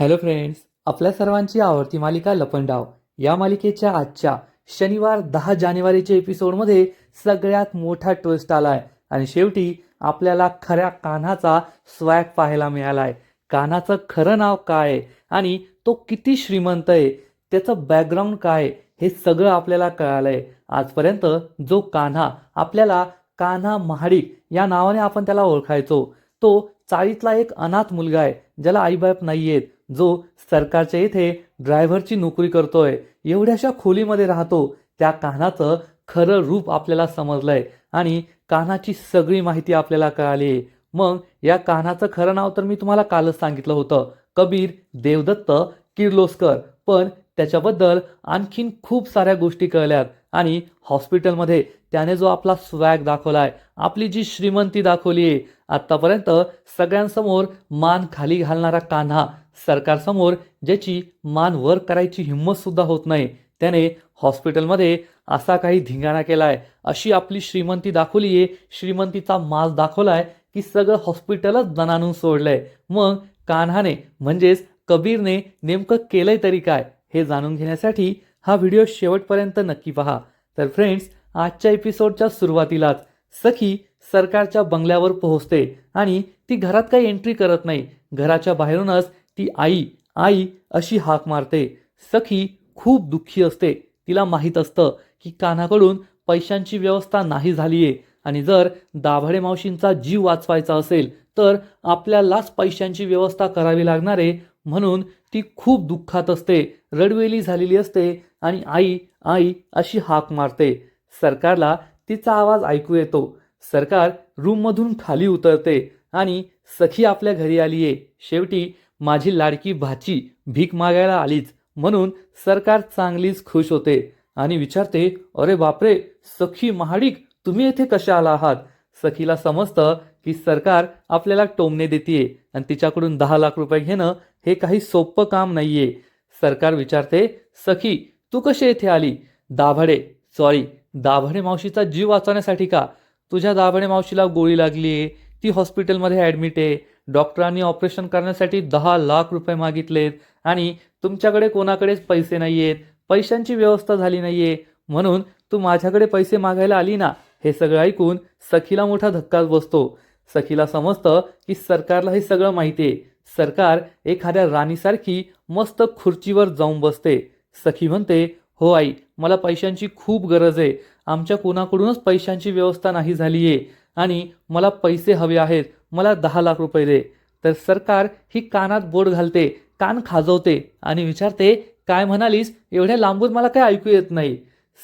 Hello friends आपल्या सर्वांची आवडती मालिका लपंडाव या मालिकेच्या आजच्या शनिवार दहा जानेवारीच्या एपिसोडमध्ये सगळ्यात मोठा ट्विस्ट आलाय आणि शेवटी आपल्याला खऱ्या कान्हाचा स्वॅग पाहायला मिळालाय. कान्हाचं खरं नाव काय आहे आणि तो किती श्रीमंत आहे त्याचं बॅकग्राऊंड काय आहे, हे सगळं आपल्याला कळालंय. आजपर्यंत जो कान्हा आपल्याला कान्हा महाडिक या नावाने आपण त्याला ओळखायचो तो चाळीतला एक अनाथ मुलगा आहे ज्याला आईबाप नाही आहेत जो सरकारच्या इथे ड्रायव्हरची नोकरी करतोय एवढ्याशा खोलीमध्ये राहतो त्या कान्हाचं खरं रूप आपल्याला समजलंय आणि कान्हाची सगळी माहिती आपल्याला कळाली. मग या कान्हाचं खरं नाव तर मी तुम्हाला कालच सांगितलं होतं कबीर देवदत्त किर्लोस्कर. पण त्याच्याबद्दल आणखीन खूप साऱ्या गोष्टी कळल्यात आणि हॉस्पिटलमध्ये त्याने जो आपला स्वॅग दाखवलाय आपली जी श्रीमंती दाखवली आहे आत्तापर्यंत सगळ्यांसमोर मान खाली घालणारा कान्हा सरकारसमोर ज्याची मान वर करायची हिंमतसुद्धा होत नाही. त्याने हॉस्पिटलमध्ये असा काही धिंगाणा केला आहे अशी आपली श्रीमंती दाखवली आहे श्रीमंतीचा माल दाखवलाय की सगळं हॉस्पिटलच दणानून सोडलंय. मग कान्हाने म्हणजेच कबीरने नेमकं केलंय तरी काय हे जाणून घेण्यासाठी हा व्हिडिओ शेवटपर्यंत नक्की पहा. तर फ्रेंड्स आजच्या एपिसोडच्या सुरुवातीलाच सखी सरकारच्या बंगल्यावर पोहोचते आणि ती घरात काही एंट्री करत नाही. घराच्या बाहेरूनच ती आई आई अशी हाक मारते. सखी खूप दुःखी असते. तिला माहीत असतं की कान्हाकडून पैशांची व्यवस्था नाही झाली आहे आणि जर दाभडे मावशींचा जीव वाचवायचा असेल तर आपल्यालाच पैशांची व्यवस्था करावी लागणार आहे म्हणून ती खूप दुःखात असते रडवेली झालेली असते आणि आई आई अशी हाक मारते. सरकारला तिचा आवाज ऐकू येतो. सरकार रूममधून खाली उतरते आणि सखी आपल्या घरी आली आहे शेवटी माझी लाडकी भाची भीक मागायला आलीच. म्हणून सरकार चांगलीच खुश होते आणि विचारते अरे बापरे सखी महाडिक तुम्ही येथे कशा आला आहात? सखीला समजतं की सरकार आपल्याला टोमणे देते आणि तिच्याकडून दहा लाख रुपये घेणं हे काही सोपं काम नाहीये. सरकार विचारते सखी तू कशी येथे आली? दाभडे सॉरी दाभडे मावशीचा जीव वाचवण्यासाठी का? तुझ्या दाभडे मावशीला गोळी लागली आहे ती हॉस्पिटलमध्ये ॲडमिट आहे डॉक्टरांनी ऑपरेशन करण्यासाठी दहा लाख रुपये मागितलेत आणि तुमच्याकडे कोणाकडेच पैसे नाही आहेत पैशांची व्यवस्था झाली नाही आहे म्हणून तू माझ्याकडे पैसे मागायला आली ना? हे सगळं ऐकून सखीला मोठा धक्काच बसतो. सखीला समजतं की सरकारला हे सगळं माहिती आहे. सरकार एखाद्या राणीसारखी मस्त खुर्चीवर जाऊन बसते. सखी म्हणते हो आई मला पैशांची खूप गरज आहे. आमच्या कोणाकडूनच पैशांची व्यवस्था नाही झाली आहे आणि मला पैसे हवे आहेत मला दहा लाख रुपये दे. तर सरकार ही कानात बोट घालते कान खाजवते आणि विचारते काय म्हणालीस? एवढ्या लांबून मला काय ऐकू येत नाही.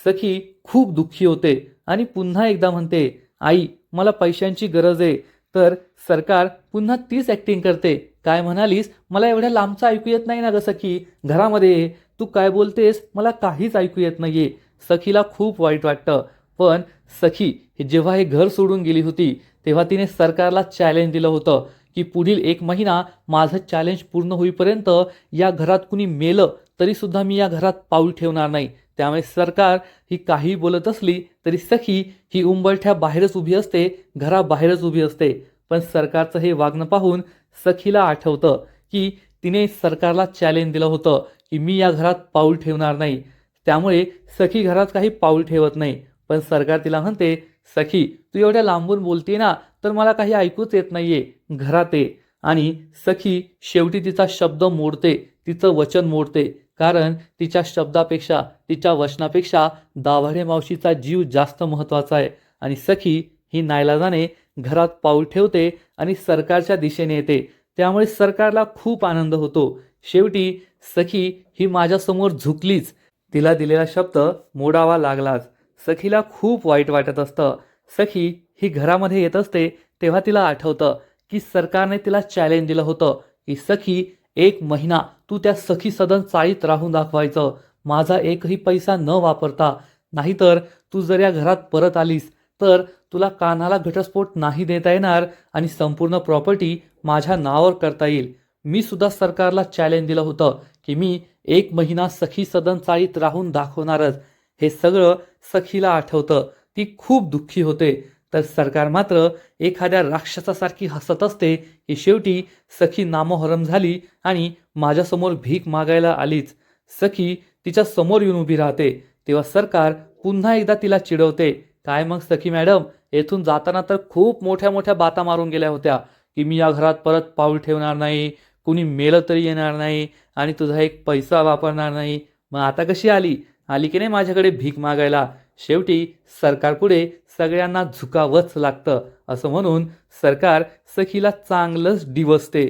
सखी खूप दुःखी होते आणि पुन्हा एकदा म्हणते आई मला पैशांची गरज आहे. तर सरकार पुन्हा तीच ॲक्टिंग करते काय म्हणालीस? मला एवढ्या लांबचं ऐकू येत नाही ना ग सखी? घरामध्ये तू काय बोलतेस? मला काहीच ऐकू येत नाही सखीला खूप वाईट वाटतं. पण सखी जेव्हा हे घर सोडून गेली होती तेव्हा तिने सरकारला चॅलेंज दिलं होतं की पुढील एक महिना माझं चॅलेंज पूर्ण होईपर्यंत या घरात कुणी मेलं तरीसुद्धा मी या घरात पाऊल ठेवणार नाही. त्यामुळे सरकार ही काही बोलत असली तरी सखी ही उंबरठ्या बाहेरच उभी असते घराबाहेरच उभी असते. पण सरकारचं हे वागणं पाहून सखीला आठवतं की तिने सरकारला चॅलेंज दिलं होतं की मी या घरात पाऊल ठेवणार नाही. त्यामुळे सखी घरात काही पाऊल ठेवत नाही. पण सरकार तिला म्हणते सखी तू एवढ्या लांबून बोलते ना तर मला काही ऐकूच येत नाहीये घरात ये. आणि सखी शेवटी तिचा शब्द मोडते तिचं वचन मोडते कारण तिच्या शब्दापेक्षा तिच्या वचनापेक्षा दाभाडे मावशीचा जीव जास्त महत्त्वाचा आहे. आणि सखी ही नाईलाजाने घरात पाऊल ठेवते आणि सरकारच्या दिशेने येते. त्यामुळे सरकारला खूप आनंद होतो. शेवटी सखी ही माझ्यासमोर झुकलीच. तिला दिलेला शब्द मोडावा लागलाच. सखीला खूप वाईट वाटत असतं. सखी ही घरामध्ये येत असते तेव्हा तिला आठवतं की सरकारने तिला चॅलेंज दिलं होतं की सखी एक महिना तू त्या सखी सदन चाळीत राहून दाखवायचं. माझा एकही पैसा न वापरता. नाहीतर तू जर या घरात परत आलीस तर तुला कानाला घटस्फोट नाही देता येणार आणि संपूर्ण प्रॉपर्टी माझ्या नावावर करता येईल. मी सुद्धा सरकारला चॅलेंज दिलं होतं की मी एक महिना सखी सदन चाळीत राहून दाखवणारच. हे सगळं सखीला आठवतं. ती खूप दुःखी होते. तर सरकार मात्र एखाद्या राक्षसासारखी हसत असते की शेवटी सखी नामोहरम झाली आणि माझ्यासमोर भीक मागायला आलीच. सखी तिच्या समोर येऊन उभी राहते. तेव्हा सरकार पुन्हा एकदा तिला चिडवते. काय मग सखी मॅडम येथून जाताना तर खूप मोठ्या मोठ्या बाता मारून गेल्या होत्या की मी या घरात परत पाऊल ठेवणार नाही कुणी मेलं तरी येणार नाही आणि तुझा एक पैसा वापरणार नाही. मग आता कशी आली? आली की नाही माझ्याकडे भीक मागायला? शेवटी सरकारपुढे सगळ्यांना झुकावंच लागतं असं म्हणून सरकार सखीला चांगलंच डिवसते.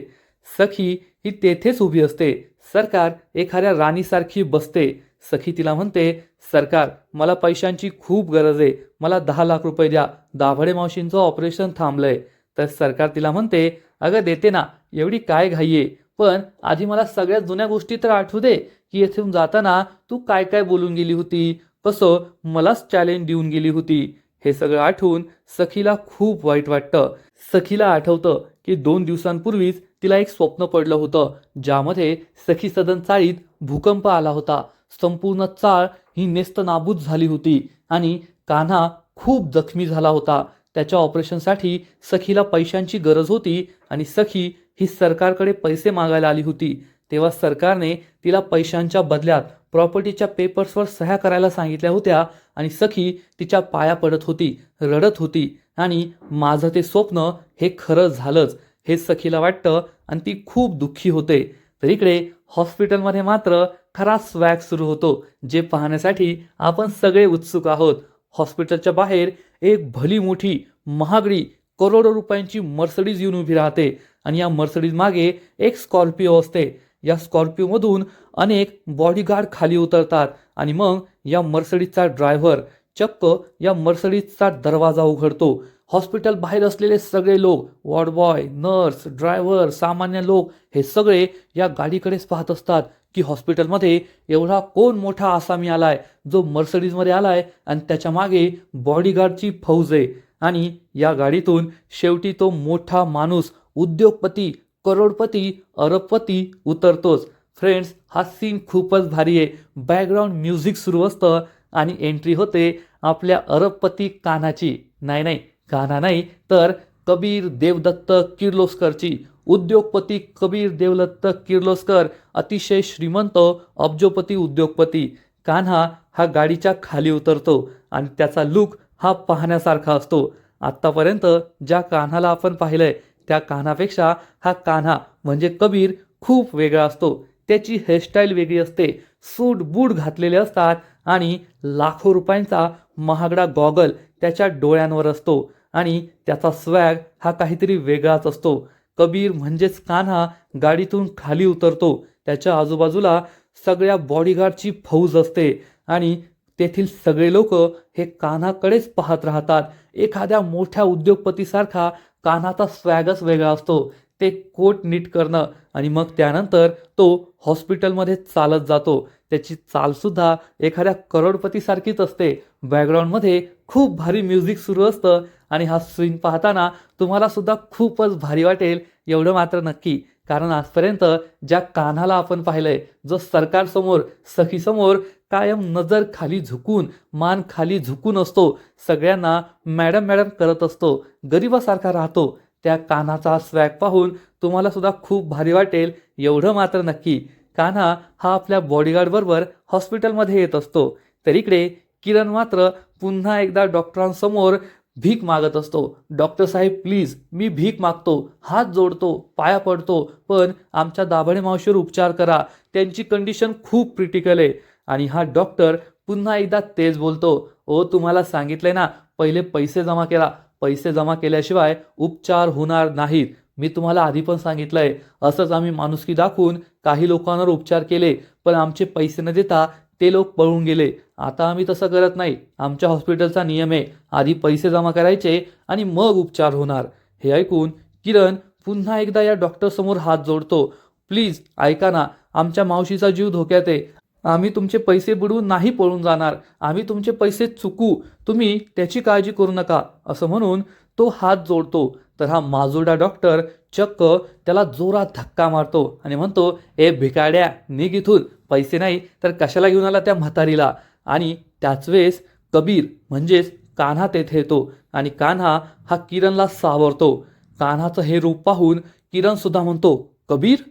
सखी ही तेथेच उभी असते. सरकार एखाद्या राणीसारखी बसते. सखी तिला म्हणते सरकार मला पैशांची खूप गरज आहे. मला दहा लाख रुपये द्या. दाभडे मावशींचं ऑपरेशन थांबलंय. तर सरकार तिला म्हणते अगं देते ना एवढी काय घाई आहे? पण आधी मला सगळ्या जुन्या गोष्टी तर आठवू दे. की येथून जाताना तू काय काय बोलून गेली होती? कसं मलाच चॅलेंज देऊन गेली होती? हे सगळं आठवून सखीला खूप वाईट वाटतं. सखीला आठवतं की दोन दिवसांपूर्वीच तिला एक स्वप्न पडलं होतं ज्यामध्ये सखी सदन चाळीत भूकंप आला होता. संपूर्ण चाळ ही नेस्त नाबूद झाली होती आणि कान्हा खूप जखमी झाला होता. त्याच्या ऑपरेशनसाठी सखीला पैशांची गरज होती आणि सखी ही सरकारकडे पैसे मागायला आली होती. तेव्हा सरकारने तिला पैशांच्या बदल्यात प्रॉपर्टीच्या पेपर्सवर सह्या करायला सांगितल्या होत्या आणि सखी तिच्या पाया पडत होती रडत होती आणि माझं ते स्वप्न हे खरं झालंच हे सखीला वाटतं आणि ती खूप दुःखी होते. तर इकडे हॉस्पिटलमध्ये मात्र खरा स्वॅग सुरू होतो जे पाहण्यासाठी आपण सगळे उत्सुक आहोत. हॉस्पिटलच्या बाहेर एक भली मोठी महागडी करोडो रुपयांची मर्सडीज येऊन उभी राहते आणि या मर्सडीज मागे एक स्कॉर्पिओ असते. या स्कॉर्पिओमधून अनेक बॉडीगार्ड खाली उतरतात आणि मग या मर्सडीजचा ड्रायव्हर चक्क या मर्सडीजचा दरवाजा उघडतो. हॉस्पिटल बाहेर असलेले सगळे लोक वॉर्ड बॉय नर्स ड्रायव्हर सामान्य लोक हे सगळे या गाडीकडेच पाहत असतात की हॉस्पिटलमध्ये एवढा कोण मोठा आसामी आलाय जो मर्सडीजमध्ये आलाय आणि त्याच्यामागे बॉडीगार्डची फौज आहे. आणि या गाडीतून शेवटी तो मोठा माणूस उद्योगपती करोडपती अरबपती उतरतोच. फ्रेंड्स हा सीन खूपच भारी आहे. बॅकग्राऊंड म्युझिक सुरू असतं आणि एंट्री होते आपल्या अरबपती कान्हाची नाही नाही कान्हा नाही तर कबीर देवदत्त किर्लोस्करची. उद्योगपती कबीर देवदत्त किर्लोस्कर अतिशय श्रीमंत अब्जोपती उद्योगपती. कान्हा हा गाडीच्या खाली उतरतो आणि त्याचा लुक हा पाहण्यासारखा असतो. आत्तापर्यंत ज्या कान्हाला आपण पाहिलंय त्या कान्हापेक्षा हा कान्हा म्हणजे कबीर खूप वेगळा असतो. त्याची हेअरस्टाईल वेगळी असते. सूट बूट घातलेले असतात आणि लाखो रुपयांचा महागडा गॉगल त्याच्या डोळ्यांवर असतो आणि त्याचा स्वॅग हा काहीतरी वेगळाच असतो. कबीर म्हणजेच कान्हा गाडीतून खाली उतरतो. त्याच्या आजूबाजूला सगळ्या बॉडीगार्डची फौज असते आणि तेथील सगळे लोक हे कान्हाकडेच पाहत राहतात. एखाद्या मोठ्या उद्योगपतीसारखा कान्हाचा स्वॅगच वेगळा असतो. ते कोट नीट करणं आणि मग त्यानंतर तो हॉस्पिटलमध्ये चालत जातो. त्याची चालसुद्धा एखाद्या करोडपतीसारखीच असते. बॅकग्राऊंडमध्ये खूप भारी म्युझिक सुरू असतं आणि हा सीन पाहताना तुम्हाला सुद्धा खूपच भारी वाटेल एवढं मात्र नक्की. कारण आजपर्यंत ज्या कान्हाला आपण पाहिलंय जो सरकारसमोर सखीसमोर कायम नजर खाली झुकून मान खाली झुकून असतो. सगळ्यांना मॅडम मॅडम करत असतो. गरिबासारखा राहतो. त्या कान्हाचा स्वॅग पाहून तुम्हाला सुद्धा खूप भारी वाटेल. एवढं मात्र नक्की. कान्हा हा आपल्या बॉडीगार्डबरोबर हॉस्पिटलमध्ये येत असतो. तर इकडे किरण मात्र पुन्हा एकदा डॉक्टरांसमोर भीक मागत असतो. डॉक्टर साहेब प्लीज मी भीक मागतो. हात जोडतो पाया पडतो. पण आमच्या दाभडे मावशीवर उपचार करा. त्यांची कंडिशन खूप क्रिटिकल आहे. आणि हा डॉक्टर पुन्हा एकदा तेच बोलतो ओ तुम्हाला सांगितलंय ना पहिले पैसे जमा केला. पैसे जमा केल्याशिवाय उपचार होणार नाहीत. मी तुम्हाला आधी पण सांगितलंय असंच आम्ही माणुसकी दाखवून काही लोकांवर उपचार केले पण आमचे पैसे न देता ते लोक पळून गेले. आता आम्ही तसं करत नाही. आमच्या हॉस्पिटलचा नियम आहे आधी पैसे जमा करायचे आणि मग उपचार होणार. हे ऐकून किरण पुन्हा एकदा या डॉक्टरसमोर हात जोडतो. प्लीज ऐका ना आमच्या मावशीचा जीव धोक्यात आहे. आम्ही तुमचे पैसे बुडवून नाही पळून जाणार. आम्ही तुमचे पैसे चुकू. तुम्ही त्याची काळजी करू नका असं म्हणून तो हात जोडतो. तर हा माजुर्डा डॉक्टर चक्क त्याला जोरात धक्का मारतो आणि म्हणतो ए भिकाड्या निघ इथून. पैसे नाही तर कशाला घेऊन आला त्या म्हातारीला? आणि त्याच वेळेस कबीर म्हणजेच कान्हा तेथे येतो आणि कान्हा हा किरणला सावरतो. कान्हाचं हे रूप पाहून किरणसुद्धा म्हणतो कबीर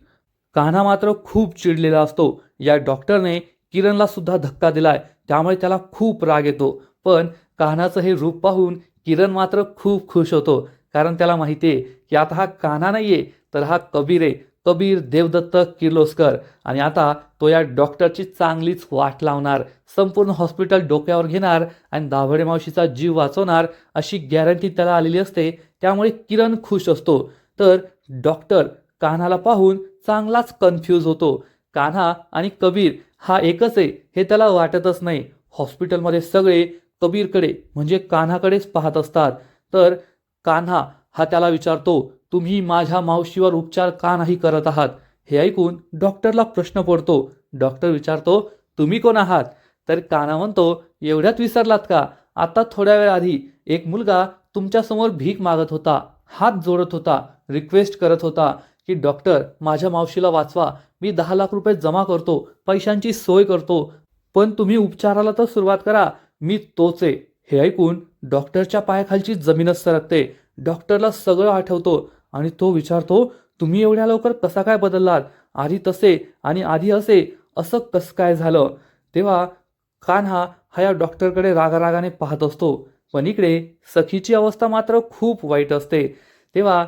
कान्हा मात्र खूप चिडलेला असतो. या डॉक्टरने किरणला सुद्धा धक्का दिलाय. त्यामुळे त्याला खूप राग येतो. पण कान्हाचं हे रूप पाहून किरण मात्र खूप खुश होतो. कारण त्याला माहिती आहे की आता हा कान्हा नाहीये तर हा कबीर आहे. कबीर देवदत्त किर्लोस्कर. आणि आता तो या डॉक्टरची चांगलीच वाट लावणार. संपूर्ण हॉस्पिटल डोक्यावर घेणार आणि दाभडे मावशीचा जीव वाचवणार अशी गॅरंटी त्याला आलेली असते. त्यामुळे किरण खुश असतो. तर डॉक्टर कान्हाला पाहून चांगलाच कन्फ्यूज होतो. कान्हा आणि कबीर हा एकच आहे हे त्याला वाटतच नाही. हॉस्पिटलमध्ये सगळे कबीरकडे म्हणजे कान्हाकडेच पाहत असतात. तर कान्हा हा त्याला विचारतो तुम्ही माझ्या मावशीवर उपचार का नाही करत आहात? हे ऐकून डॉक्टरला प्रश्न पडतो. डॉक्टर विचारतो तुम्ही कोण आहात? तर कान्हा म्हणतो एवढ्यात विसरलात का? आता थोड्या वेळ आधी एक मुलगा तुमच्यासमोर भीक मागत होता. हात जोडत होता. रिक्वेस्ट करत होता. की डॉक्टर माझ्या मावशीला वाचवा. मी दहा लाख रुपये जमा करतो पैशांची सोय करतो. पण तुम्ही उपचाराला तर सुरुवात करा. मी तोच आहे. हे ऐकून डॉक्टरच्या पायाखालची जमीनच सरकते. डॉक्टरला सगळं आठवतो आणि तो विचारतो तुम्ही एवढ्या लवकर कसा काय बदललात? आधी तसे आणि आधी असे. असं कसं काय झालं? तेव्हा कान्हा हा या डॉक्टरकडे रागारागाने पाहत असतो. पण इकडे सखीची अवस्था मात्र खूप वाईट असते. तेव्हा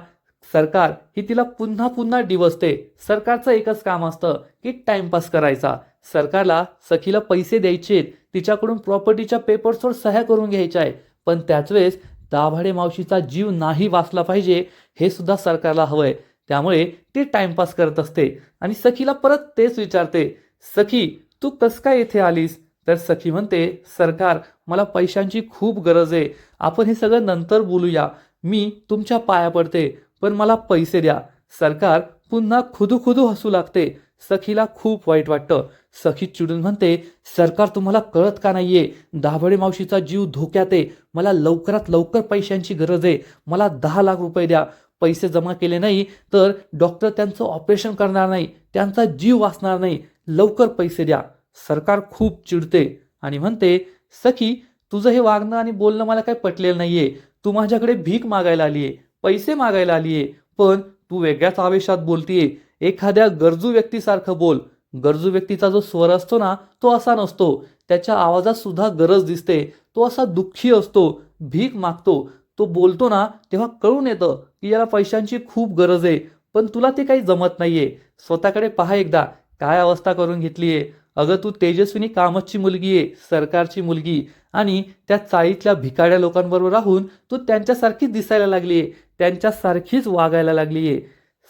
सरकार ही तिला पुन्हा पुन्हा डिवसते सरकारचं एकच काम असतं की टाइमपास करायचा. सरकारला सखीला पैसे द्यायचे तिच्याकडून प्रॉपर्टीच्या पेपर्सवर सह्या करून घ्यायच्या आहे पण त्याच वेळेस दाभाडे मावशीचा जीव नाही वाचला पाहिजे हे सुद्धा सरकारला हवंय. त्यामुळे ती टाइमपास करत असते आणि सखीला परत तेच विचारते. सखी तू कस काय येथे आलीस? तर सखी म्हणते सरकार मला पैशांची खूप गरज आहे. आपण हे सगळं नंतर बोलूया. मी तुमच्या पाया पडते. पण मला पैसे द्या. सरकार पुन्हा खुदू खुदू हसू लागते. सखीला खूप वाईट वाटतं. सखी चिडून म्हणते सरकार तुम्हाला कळत का नाहीये? दाभडे मावशीचा जीव धोक्यात आहे. मला लवकरात लवकर पैशांची गरज आहे. मला दहा लाख रुपये द्या. पैसे जमा केले नाही तर डॉक्टर त्यांचं ऑपरेशन करणार नाही. त्यांचा जीव वाचणार नाही. लवकर पैसे द्या. सरकार खूप चिडते आणि म्हणते सखी तुझं हे वागणं आणि बोलणं मला काही पटलेलं नाहीये. तू माझ्याकडे भीक मागायला आली आहे पैसे मागायला आलीये पण तू वेगळ्याच आवेशात बोलतीये. एखाद्या गरजू व्यक्तीसारखं बोल. गरजू व्यक्तीचा जो स्वर असतो ना तो असा नसतो. त्याच्या आवाजात सुद्धा गरज दिसते. तो असा दुःखी असतो. भीक मागतो. तो बोलतो ना तेव्हा कळून येतं की याला पैशांची खूप गरज आहे. पण तुला ते काही जमत नाहीये. स्वतःकडे पहा एकदा. काय अवस्था करून घेतलीये अगं तू तेजस्विनी कामतची मुलगी आहे सरकारची मुलगी. आणि त्या चाळीतल्या भिकाड्या लोकांबरोबर राहून तू त्यांच्यासारखीच दिसायला लागलीये त्यांच्यासारखीच वागायला लागली आहे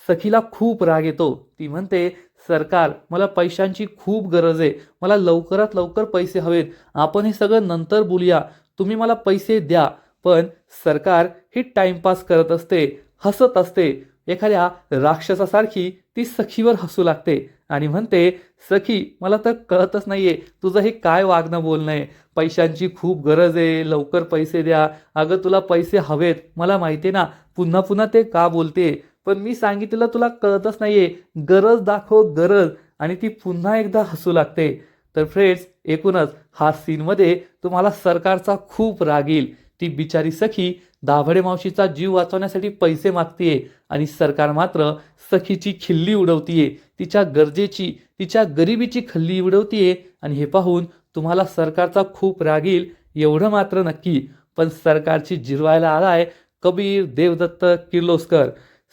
सखीला खूप राग येतो. ती म्हणते सरकार मला पैशांची खूप गरज आहे. मला लवकरात लवकर पैसे हवेत. आपण हे सगळं नंतर बोलूया. तुम्ही मला पैसे द्या. पण सरकार ही टाइमपास करत असते हसत असते. एखाद्या राक्षसासारखी ती सखीवर हसू लागते. आणि म्हणते सखी मला तर कळतच नाहीये तुझं हे काय वागणं बोलणं आहे? पैशांची खूप गरज आहे लवकर पैसे द्या. अगं तुला पैसे हवेत. मला माहिती ना पुन्हा पुन्हा ते का बोलते? पण मी सांगितलेलं तुला कळतच नाहीये. गरज दाखव गरज. आणि ती पुन्हा एकदा हसू लागते. तर फ्रेंड्स एकूणच हा सीनमध्ये तुम्हाला सरकारचा खूप राग येईल. ती बिचारी सखी दाभडे मावशीचा जीव वाचवण्यासाठी पैसे मागतीये आणि सरकार मात्र सखीची खिल्ली उडवतीये. तिच्या गरजेची तिच्या गरिबीची खल्ली उडवतीये. आणि हे पाहून तुम्हाला सरकारचा खूप राग येईल एवढं मात्र नक्की. पण सरकारची जिरवायला आलाय कबीर देवदत्त किर्लोस्कर.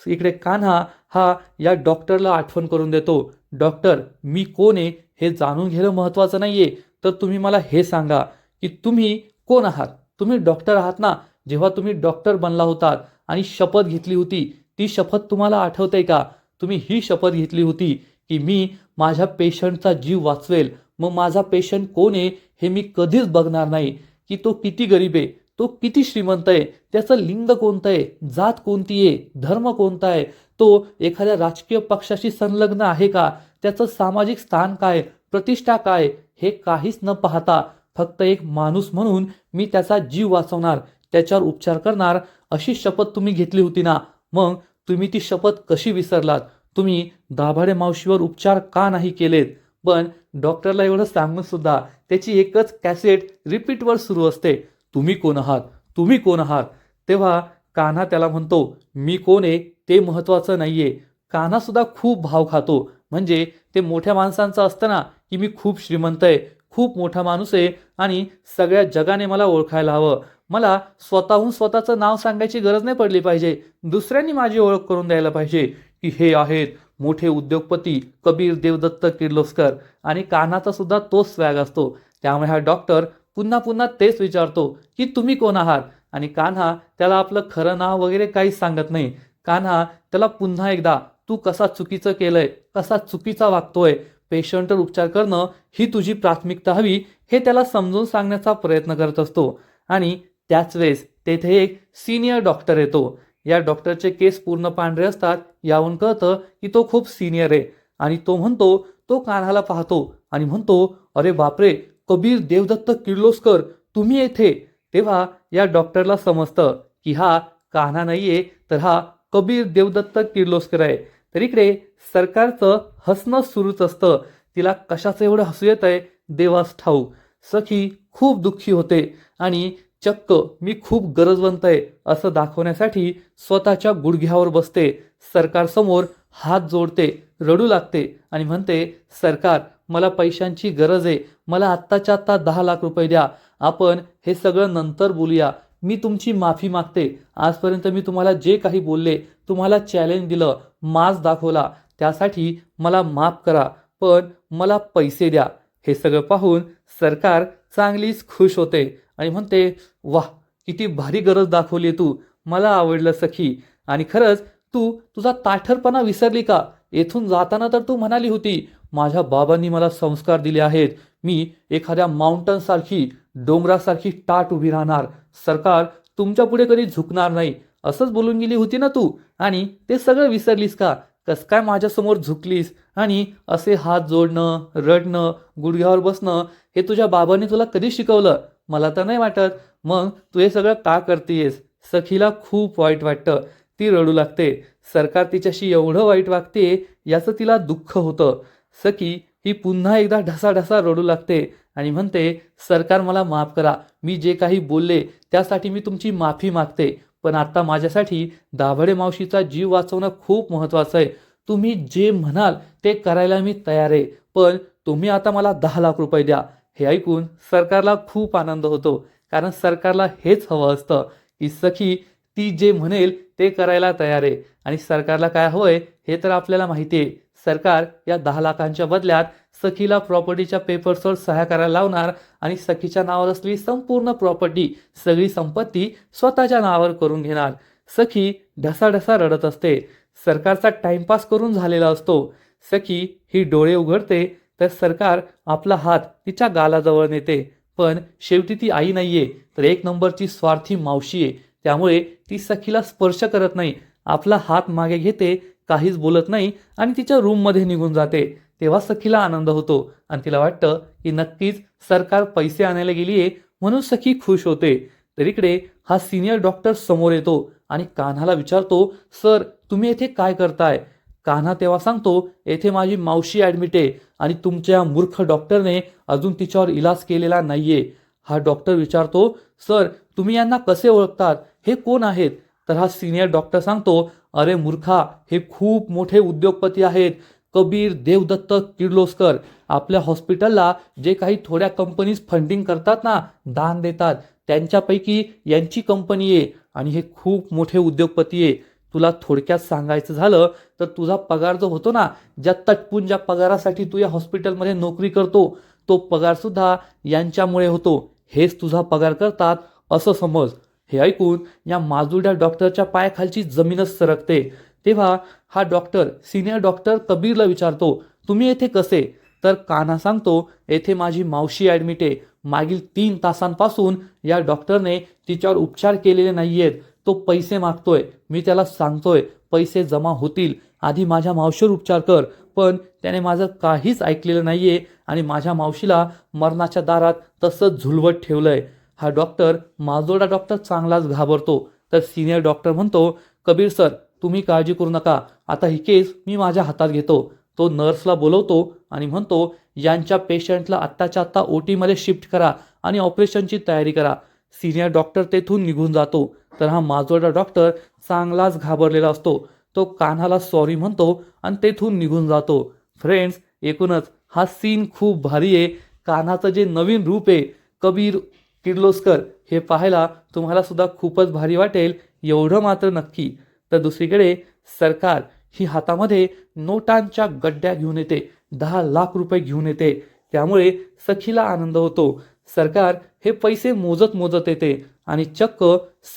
इकडे कान्हा हा या डॉक्टरला आठवण करून देतो. डॉक्टर मी कोण आहे हे जाणून घेणं महत्त्वाचं नाहीये. तर तुम्ही मला हे सांगा की तुम्ही कोण आहात? तुम्ही डॉक्टर आहात ना? जेव्हा तुम्ही डॉक्टर बनला होतात आणि शपथ घेतली होती ती शपथ तुम्हाला आठवते का? तुम्ही ही शपथ घेतली होती की मी माझ्या पेशंटचा जीव वाचवेल. मग माझा पेशंट कोण आहे हे मी कधीच बघणार नाही. की तो किती गरीब आहे तो किती श्रीमंत आहे त्याचं लिंग कोणतं आहे जात कोणती आहे धर्म कोणता आहे तो एखाद्या राजकीय पक्षाशी संलग्न आहे का त्याचं सामाजिक स्थान काय प्रतिष्ठा काय हे काहीच न पाहता फक्त एक माणूस म्हणून मी त्याचा जीव वाचवणार. त्याच्यावर उपचार करणार अशी शपथ तुम्ही घेतली होती ना? मग तुम्ही ती शपथ कशी विसरलात? तुम्ही दाभाडे मावशीवर उपचार का नाही केलेत? पण डॉक्टरला एवढं सांगून सुद्धा त्याची एकच कॅसेट रिपीटवर सुरू असते. तुम्ही कोण आहात? तुम्ही कोण आहात? तेव्हा कान्हा त्याला म्हणतो मी कोण आहे? ते महत्त्वाचं नाही आहे कान्हासुद्धा खूप भाव खातो. म्हणजे ते मोठ्या माणसांचं असतं ना की मी खूप श्रीमंत आहे खूप मोठा माणूस आहे आणि सगळ्या जगाने मला ओळखायला हवं. मला स्वतःहून स्वतःचं नाव सांगायची गरज नाही पडली पाहिजे. दुसऱ्यांनी माझी ओळख करून द्यायला पाहिजे की हे आहेत मोठे उद्योगपती कबीर देवदत्त किर्लोस्कर आणि कान्हाचा सुद्धा तोच स्वॅग असतो. त्यामुळे हा डॉक्टर पुन्हा पुन्हा तेच विचारतो की तुम्ही कोण आहात? आणि कान्हा त्याला आपलं खरं नाव वगैरे काहीच सांगत नाही. कान्हा त्याला पुन्हा एकदा तू कसा चुकीचं केलंय? कसा चुकीचा वागतोय? पेशंटवर उपचार करणं ही तुझी प्राथमिकता हवी हे त्याला समजून सांगण्याचा प्रयत्न करत असतो. आणि त्याच वेळेस तेथे एक सिनियर डॉक्टर येतो. या डॉक्टरचे केस पूर्ण पांढरे असतात यावरून कळतं की तो खूप सिनियर आहे. आणि तो म्हणतो तो कान्हाला पाहतो आणि म्हणतो अरे बापरे कबीर देवदत्त किर्लोस्कर तुम्ही येथे. तेव्हा या डॉक्टरला समजतं की हा कान्हा नाहीये तर हा कबीर देवदत्त किर्लोस्कर आहे. तर इकडे सरकारचं हसणं सुरूच असतं. तिला कशाचं एवढं हसू येत आहे देवास ठाऊ सखी खूप दुःखी होते आणि चक्क मी खूप गरजवंत आहे असं दाखवण्यासाठी स्वतःच्या गुडघ्यावर बसते सरकारसमोर हात जोडते रडू लागते आणि म्हणते सरकार मला पैशांची गरज आहे मला आत्ताच्या आत्ता दहा लाख रुपये द्या आपण हे सगळं नंतर बोलूया मी तुमची माफी मागते आजपर्यंत मी तुम्हाला जे काही बोलले तुम्हाला चॅलेंज दिलं माज दाखवला त्यासाठी मला माफ करा पण मला पैसे द्या हे सगळं पाहून सरकार चांगलीच खुश होते. आणि म्हणते वा किती भारी गरज दाखवली तू. मला आवडलं सखी. आणि खरंच तू तुझा ताठरपणा विसरली का? येथून जाताना तर तू म्हणाली होती माझ्या बाबांनी मला संस्कार दिले आहेत. मी एखाद्या माउंटनसारखी डोंगरासारखी टाट उभी राहणार. सरकार तुमच्यापुढे कधी झुकणार नाही. असंच बोलून गेली होती ना तू. आणि ते सगळं विसरलीस का? कस काय माझ्यासमोर झुकलीस? आणि असे हात जोडणं रडणं गुडघ्यावर बसणं हे तुझ्या बाबांनी तुला कधी शिकवलं? मला तर नाही वाटत. मग तू हे सगळं का करतेयस? सखीला खूप वाईट वाटतं. ती रडू लागते. सरकार तिच्याशी एवढं वाईट वागते याचं तिला दुःख होतं. सखी ही पुन्हा एकदा ढसाढसा रडू लागते आणि म्हणते सरकार मला माफ करा. मी जे काही बोलले त्यासाठी मी तुमची माफी मागते. पण आता माझ्यासाठी दाभडे मावशीचा जीव वाचवणं खूप महत्त्वाचं आहे. तुम्ही जे म्हणाल ते करायला मी तयार आहे. पण तुम्ही आता मला दहा लाख रुपये द्या. हे ऐकून सरकारला खूप आनंद होतो. कारण सरकारला हेच हवं असतं की सखी ती जे म्हणेल ते करायला तयार आहे. आणि सरकारला काय हवंय हे तर आपल्याला माहिती आहे. सरकार या दहा लाखांच्या बदल्यात सखीला प्रॉपर्टीच्या पेपर्सवर सह्या करायला लावणार आणि सखीच्या नावावर असलेली संपूर्ण प्रॉपर्टी सगळी संपत्ती स्वतःच्या नावावर करून घेणार. सखी ढसाढसा रडत असते. सरकारचा टाइमपास करून झालेला असतो. सखी ही डोळे उघडते तर सरकार आपला हात तिच्या गालाजवळ नेते. पण शेवटी ती आई नाहीये तर एक नंबरची स्वार्थी मावशी आहे. त्यामुळे ती सखीला स्पर्श करत नाही. आपला हात मागे घेते काहीच बोलत नाही आणि तिच्या रूममध्ये निघून जाते. तेव्हा सखीला आनंद होतो आणि तिला वाटतं की नक्कीच सरकार पैसे आणायला गेली आहे म्हणून सखी खुश होते. तर इकडे हा सिनियर डॉक्टर समोर येतो आणि कान्हाला विचारतो सर तुम्ही येथे काय करताय? कान्हा तेव्हा सांगतो येथे माझी मावशी ॲडमिट आहे आणि तुमच्या मूर्ख डॉक्टरने अजून तिच्यावर इलाज केलेला नाहीये. हा डॉक्टर विचारतो सर तुम्ही यांना कसे ओळखतात? हे कोण आहेत? तर हा सिनियर डॉक्टर सांगतो अरे मूर्खा हे खूप मोठे उद्योगपती आहेत. कबीर देवदत्त किर्लोस्कर. आपल्या हॉस्पिटलला जे काही थोड्या कंपनीज फंडिंग करतात ना दान देतात. त्यांच्यापैकी यांची कंपनी आहे आणि हे खूप मोठे उद्योगपती आहे. तुला थोडक्यात सांगायचं झालं तर तुझा पगार जो होतो ना ज्या तटपून ज्या पगारासाठी तू या हॉस्पिटलमध्ये नोकरी करतो तो पगारसुद्धा यांच्यामुळे होतो. हेच तुझा पगार करतात असं समज. हे ऐकून या माजुड्या डॉक्टरच्या पायाखालची जमीनच सरकते. तेव्हा हा डॉक्टर सिनियर डॉक्टर कबीरला विचारतो तुम्ही येथे कसे? तर कान्हा सांगतो येथे माझी मावशी ॲडमिट आहे. मागील तीन तासांपासून या डॉक्टरने तिच्यावर उपचार केलेले नाही आहेत तो पैसे मागतोय मी त्याला सांगतोय पैसे जमा होतील. आधी माझ्या मावशीवर उपचार कर पण त्याने माझं काहीच ऐकलेलं नाही आहे आणि माझ्या मावशीला मरणाच्या दारात तसंच झुलवत ठेवलंय. हा डॉक्टर माजोडा डॉक्टर चांगलाच घाबरतो. तर सिनियर डॉक्टर म्हणतो कबीर सर तुम्ही काळजी करू नका. आता ही केस मी माझ्या हातात घेतो. तो नर्सला बोलवतो आणि म्हणतो यांच्या पेशंटला आत्ताच्या आत्ता ओ टीमध्ये शिफ्ट करा आणि ऑपरेशनची तयारी करा. सिनियर डॉक्टर तेथून निघून जातो. तर हा माजोडा डॉक्टर चांगलाच घाबरलेला असतो. तो कान्हाला सॉरी म्हणतो आणि तेथून निघून जातो. फ्रेंड्स एकूणच हा सीन खूप भारी आहे. कान्हाचं जे नवीन रूप आहे कबीर किर्लोस्कर हे पाहायला तुम्हाला सुद्धा खूपच भारी वाटेल. एवढं मात्र नक्की. तर दुसरीकडे सरकार ही हातामध्ये नोटांच्या गड्ड्या घेऊन येते. दहा लाख रुपये घेऊन येते. त्यामुळे सखीला आनंद होतो. सरकार हे पैसे मोजत मोजत येते आणि चक्क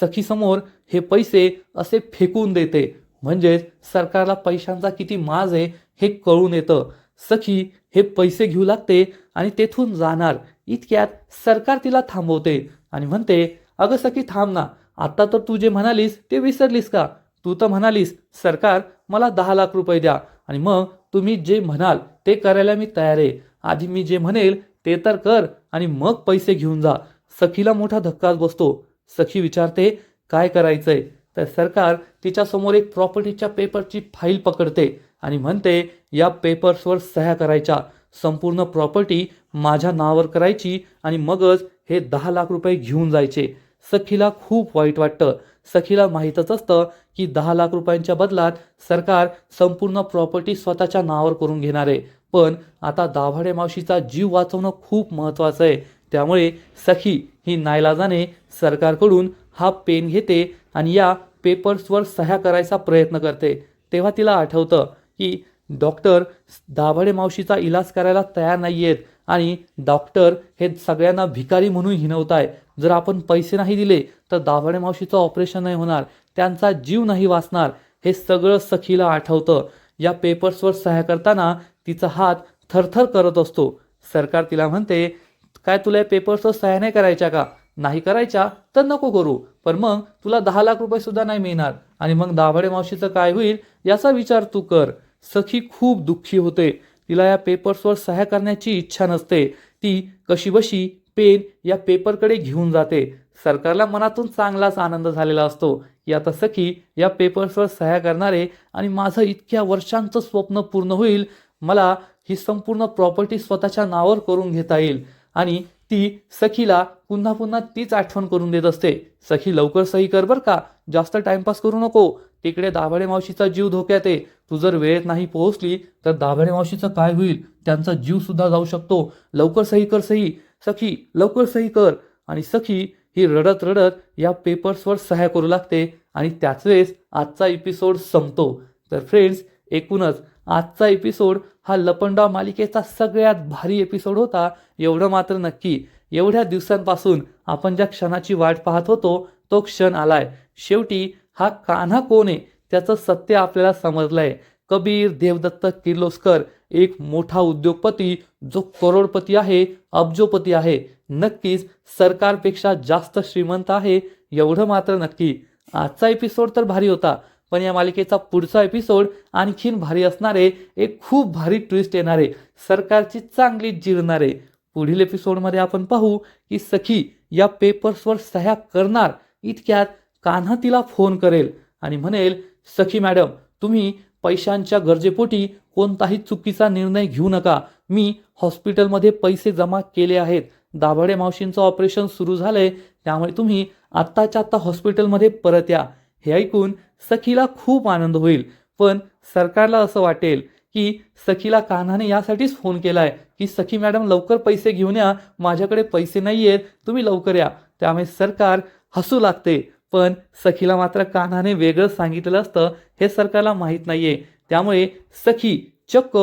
सखीसमोर हे पैसे असे फेकून देते. म्हणजेच सरकारला पैशांचा किती माज आहे हे कळून येतं. सखी हे पैसे घेऊ लागते आणि तेथून जाणार. इतक्यात सरकार तिला थांबवते आणि म्हणते अगं सखी थांब ना. आत्ता तर तू जे म्हणालीस ते विसरलीस का? तू तर म्हणालीस सरकार मला दहा लाख रुपये द्या. आणि मग तुम्ही जे म्हणाल ते करायला मी तयार आहे. आधी मी जे म्हणेल ते तर कर आणि मग पैसे घेऊन जा. सखीला मोठा धक्काच बसतो. सखी विचारते काय करायचंय? तर सरकार तिच्यासमोर एक प्रॉपर्टीच्या पेपरची फाईल पकडते आणि म्हणते या पेपर्सवर सह्या करायच्या. संपूर्ण प्रॉपर्टी माझ्या नावावर करायची आणि मगच हे दहा लाख रुपये घेऊन जायचे. सखीला खूप वाईट वाटतं. सखीला माहीतच असतं की दहा लाख रुपयांच्या बदलात सरकार संपूर्ण प्रॉपर्टी स्वतःच्या नावावर करून घेणार आहे. पण आता दाभाडे मावशीचा जीव वाचवणं खूप महत्त्वाचं आहे. त्यामुळे सखी ही नाईलाजाने सरकारकडून हा पेन घेते आणि या पेपर्सवर सह्या करायचा प्रयत्न करते. तेव्हा तिला आठवतं की डॉक्टर दाभाडे मावशीचा इलाज करायला तयार नाही आहेत आणि डॉक्टर हे सगळ्यांना भिकारी म्हणून हिनवताय. जर आपण पैसे नाही दिले तर दाभाडे मावशीचं ऑपरेशन नाही होणार. त्यांचा जीव नाही वाचणार. हे सगळं सखीला आठवतं. या पेपर्सवर सह्या करताना तिचा हात थरथर करत असतो. सरकार तिला म्हणते काय तुला या पेपर्सवर सह्या नाही करायच्या का? नाही करायच्या तर नको करू. पण मग तुला दहा लाख रुपये सुद्धा नाही मिळणार. आणि मग दाभाडे मावशीचं काय होईल याचा विचार तू कर. सखी खूप दुःखी होते. तिला या पेपर्सवर सह्या करण्याची इच्छा नसते. ती कशीबशी पेन या पेपरकडे घेऊन जाते. सरकारला मनातून चांगलाच आनंद झालेला असतो. की आता सखी या पेपर्सवर सह्या करणारे आणि माझं इतक्या वर्षांचं स्वप्न पूर्ण होईल मला ही संपूर्ण प्रॉपर्टी स्वतःच्या नावावर करून घेता येईल. आणि ती सखीला पुन्हा पुन्हा तीच आठवण करून देत असते. सखी लवकर सही कर बर का. जास्त टाइमपास करू नको. तिकडे दाभाडे मावशीचा जीव धोक्यात आहे. तू जर वेळेत नाही पोहोचली तर दाभाडे मावशीचं काय होईल? त्यांचा जीव सुद्धा जाऊ शकतो. लवकर सही कर सही. सखी लवकर सही कर. आणि सखी ही रडत रडत या पेपर्सवर सह्या करू लागते. आणि त्याच वेळेस आजचा एपिसोड संपतो. तर फ्रेंड्स एकूणच आजचा एपिसोड हा लपंडाव मालिकेचा सगळ्यात भारी एपिसोड होता. एवढं मात्र नक्की. एवढ्या दिवसांपासून आपण ज्या क्षणाची वाट पाहत होतो तो क्षण आलाय. शेवटी हा कान्हा कोण आहे त्याचं सत्य आपल्याला समजलंय. कबीर देवदत्त किर्लोस्कर एक मोठा उद्योगपती जो करोडपती आहे अब्जोपती आहे. नक्कीच सरकारपेक्षा जास्त श्रीमंत आहे एवढं मात्र नक्की. आजचा एपिसोड तर भारी होता. पण या मालिकेचा पुढचा एपिसोड आणखीन भारी असणारे एक खूप भारी ट्विस्ट येणारे सरकारची चांगली जिरणारे. पुढील एपिसोडमध्ये आपण पाहू की सखी या पेपर्सवर सह्या करणार इतक्यात कान्हा तिला फोन करेल आणि म्हणेल सखी मॅडम तुम्ही पैशांच्या गरजेपोटी कोणताही चुकीचा निर्णय घेऊ नका. मी हॉस्पिटलमध्ये पैसे जमा केले आहेत. दाभाडे मावशींचं ऑपरेशन सुरू झालंय. त्यामुळे तुम्ही आत्ताच्या आत्ता हॉस्पिटलमध्ये परत या. हे ऐकून सखीला खूप आनंद होईल. पण सरकारला असं वाटेल की सखीला कान्हाने यासाठीच फोन केलाय की सखी मॅडम लवकर पैसे घेऊन या. माझ्याकडे पैसे नाही आहेत तुम्ही लवकर या. त्यामुळे सरकार हसू लागते. पण सखीला मात्र कान्हाने वेगळं सांगितलेलं असतं. हे सरकारला माहीत नाहीये. त्यामुळे सखी चक्क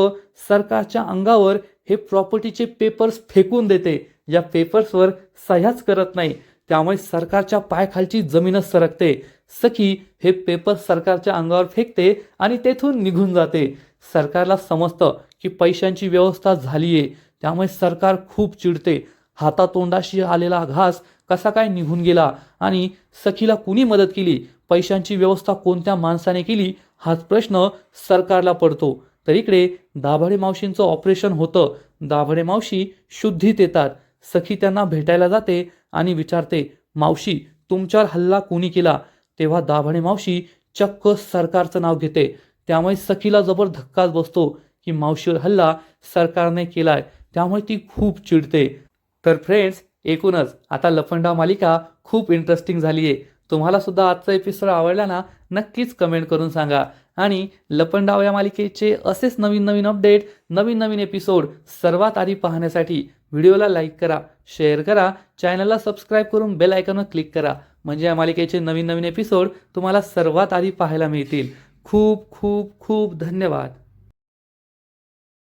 सरकारच्या अंगावर हे प्रॉपर्टीचे पेपर्स फेकून देते. या पेपर्सवर सह्याच करत नाही. त्यामुळे सरकारच्या पायाखालची जमीनच सरकते. सखी हे पेपर सरकारच्या अंगावर फेकते आणि तेथून निघून जाते. सरकारला समजतं की पैशांची व्यवस्था झाली आहे त्यामुळे सरकार खूप चिडते. हातातोंडाशी आलेला घास कसा काय निघून गेला आणि सखीला कुणी मदत केली? पैशांची व्यवस्था कोणत्या माणसाने केली? हाच प्रश्न सरकारला पडतो. तर इकडे दाभाडे मावशींचं ऑपरेशन होतं. दाभाडे मावशी शुद्धीत येतात. सखी त्यांना भेटायला जाते आणि विचारते मावशी तुमच्यावर हल्ला कोणी केला? तेव्हा दाभणे मावशी चक्क सरकारचं नाव घेते. त्यामुळे सखीला जबर धक्काच बसतो की मावशीवर हल्ला सरकारने केलाय. त्यामुळे ती खूप चिडते. तर फ्रेंड्स एकूणच आता लफंडा मालिका खूप इंटरेस्टिंग झाली आहे तुम्हाला सुद्धा आजचा एपिसोड आवडला ना नक्कीच कमेंट करून सांगा. आणि लपंडाव या मालिकेचे असेच नवीन नवीन अपडेट नवीन नवीन एपिसोड सर्वात आधी पाहण्यासाठी व्हिडिओला लाईक करा शेअर करा चॅनलला सबस्क्राईब करून बेल आयकॉनवर क्लिक करा. म्हणजे या मालिकेचे नवीन नवीन एपिसोड तुम्हाला सर्वात आधी पाहायला मिळतील. खूप खूप खूप धन्यवाद.